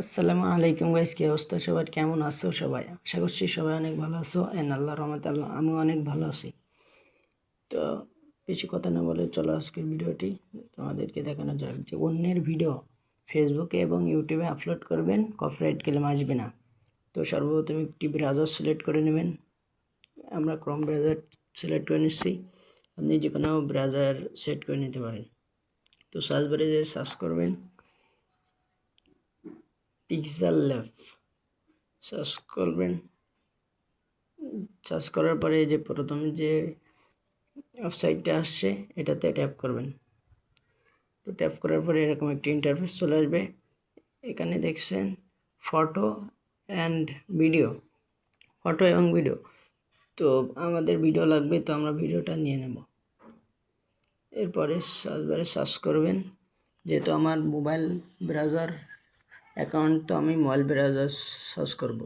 আসসালামু আলাইকুম গাইস কি অবস্থা? সবার কেমন আছো সবাই? আশা করছি সবাই অনেক ভালো আছো। এন আল্লাহ রহমত আল্লাহ, আমিও অনেক ভালো আছি। তো বেশি কথা না বলে চলো আজকের ভিডিওটি তোমাদেরকে দেখানো যাক যে অন্যের ভিডিও ফেসবুকে এবং ইউটিউবে আপলোড করবেন কপিরাইট ক্লেম আসবে না। তো সর্বপ্রথম একটি ব্রাউজার সিলেক্ট করে নেবেন। আমরা ক্রম ব্রাউজার সিলেক্ট করে নিচ্ছি। আপনি যে কোনো ব্রাউজার সেট করে নিতে পারেন। তো সার্চ বারে যে সার্চ করবেন। পিক্সেল ল্যাব সার্চ করবেন। সার্চ করার পরে যে প্রথম যে ওয়েবসাইটটা আসছে, এটাতে ট্যাপ করবেন। তো ট্যাপ করার পরে এরকম একটি ইন্টারফেস চলে আসবে। এখানে দেখছেন ফটো অ্যান্ড ভিডিও ফটো এবং ভিডিও তো আমাদের ভিডিও লাগবে, তো আমরা ভিডিওটা নিয়ে নেব। এরপরে সার্চ বারে সার্চ করবেন। যেহেতু আমার মোবাইল ব্রাউজার অ্যাকাউন্ট তো আমি মোবাইল ব্রাউজার সার্চ করব।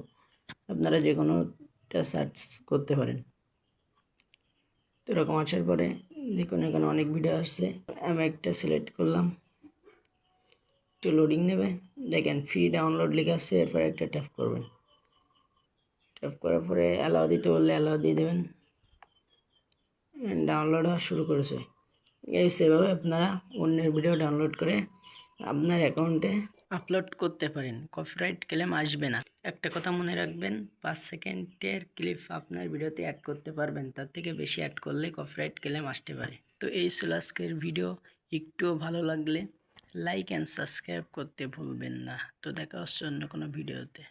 আপনারা যে কোনোটা সার্চ করতে পারেন। তো এরকম আসার পরে দেখুন, এখানে অনেক ভিডিও আসছে। আমি একটা সিলেক্ট করলাম। একটু লোডিং নেবে। দেখেন ফ্রি ডাউনলোড লেখা আসছে, এরপর একটা ট্যাপ করবেন। ট্যাপ করার পরে অ্যালাও দিতে বললে অ্যালাও দিয়ে দেবেন। ডাউনলোড হওয়া শুরু করেছে। সেভাবে আপনারা অন্যের ভিডিও ডাউনলোড করে আপনার অ্যাকাউন্টে আপলোড করতে পারেন। কপিরাইট ক্লেম আসবে না। একটা কথা মনে রাখবেন, পাঁচ সেকেন্ডের ক্লিপ আপনার ভিডিওতে অ্যাড করতে পারবেন, তার থেকে বেশি অ্যাড করলে কপিরাইট ক্লেম আসতে পারে। তো এই ছিল আজকের ভিডিও একটুও ভালো লাগলে লাইক অ্যান্ড সাবস্ক্রাইব করতে ভুলবেন না। তো দেখা হচ্ছে অন্য কোনো ভিডিওতে